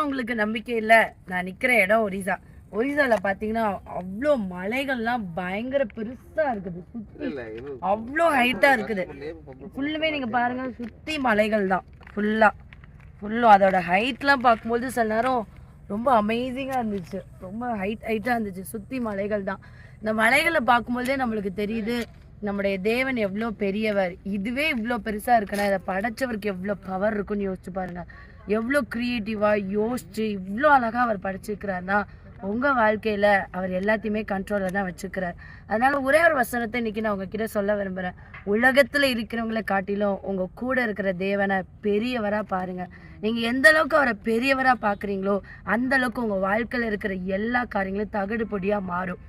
அவங்களுக்கு நம்பிக்கை இல்லை. நான் நிற்கிற இடம் ஒரிசா. ஒரிசாவில் பார்த்தீங்கன்னா அவ்வளோ மலைகள்லாம் பயங்கர பெருசாக இருக்குது. சுற்றி அவ்வளோ ஹைட்டாக இருக்குது. ஃபுல்லுமே நீங்கள் பாருங்கள் சுற்றி மலைகள் தான் ஃபுல்லாக ஃபுல்லும் அதோட ஹைட்லாம் பார்க்கும்போது சில நேரம் ரொம்ப அமேசிங்காக இருந்துச்சு. ரொம்ப ஹைட் ஹைட்டாக இருந்துச்சு. சுற்றி மலைகள் தான் இந்த மலைகளை பார்க்கும்போதே நம்மளுக்கு தெரியுது. நம்முடைய தேவன் எவ்வளோ பெரியவர்? இதுவே இவ்வளோ பெருசாக இருக்குன்னா இதை படைச்சவருக்கு எவ்வளோ பவர் இருக்குன்னு யோசிச்சு பாருங்க. எவ்வளோ க்ரியேட்டிவாக யோசிச்சு இவ்வளோ அழகாக அவர் படைச்சிருக்கிறாருன்னா உங்கள் வாழ்க்கையில் அவர் எல்லாத்தையுமே கண்ட்ரோலில் தான் வச்சுக்கிறார். அதனால ஒரே ஒரு வசனத்தை இன்னைக்கு நான் உங்ககிட்ட சொல்ல விரும்புகிறேன் உலகத்தில் இருக்கிறவங்கள காட்டிலும் உங்கள் கூட இருக்கிற தேவனை பெரியவராக பாருங்கள் நீங்கள் எந்த அளவுக்கு அவரை பெரியவராக பார்க்குறீங்களோ அந்த அளவுக்கு உங்கள் வாழ்க்கையில் இருக்கிற எல்லா காரியங்களும் தகடு பொடியாக மாறும்.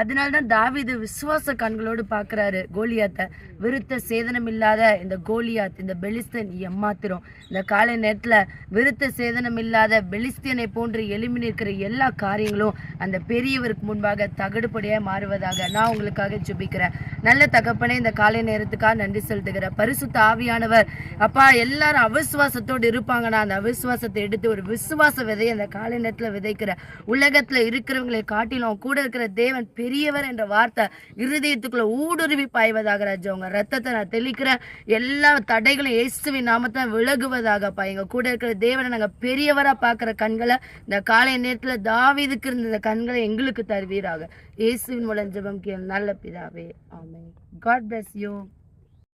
அதனால தான் தாவீது விசுவாச கண்களோடு பார்க்குறாரு. கோலியாத்தை விருத்த சேதனம் இல்லாத இந்த கோலியாத் இந்த பெலிஸ்தன் எம்மாத்திரம் இந்த காலை நேரத்தில் விருத்த சேதனம் இல்லாத பெலிஸ்தியனை போன்று எழுமி நிற்கிற எல்லா காரியங்களும் அந்த பெரியவருக்கு முன்பாக தகடுபடியாக மாறுவதாக நான் உங்களுக்காக ஜெபிக்கிறேன். நல்ல தகப்பனே இந்த காலை நேரத்துக்காக நன்றி செலுத்துகிறேன். பரிசுத்த ஆவியானவர் அப்பா எல்லாரும் அவிசுவாசத்தோடு இருப்பாங்கன்னா அந்த அவிசுவாசத்தை எடுத்து ஒரு விசுவாச விதையை அந்த காலை நேரத்தில் விதைக்கிற உலகத்தில் இருக்கிறவங்களை காட்டிலும் கூட இருக்கிற தேவன் பெரியவர் என்ற வார்த்தை இருதயத்துக்குள்ள ஊடுருவி பாய்வதாக ராஜா. உங்க ரத்தத்தை நான் தெளிக்கிறேன். எல்லா தடைகளும் இயேசுவின் நாமத்தை விலகுவதாகப்பா எங்க கூட இருக்கிற தேவனை நாங்கள் பெரியவராக பார்க்குற கண்களை இந்த காலை நேரத்தில் தாவிதுக்கு இருந்த இந்த கண்களை எங்களுக்கு தருவீராக. இயேசுவின் மூலம் ஜெபம் கேள். நல்ல பிதாவே. ஆமை காட் பிளஸ் யூ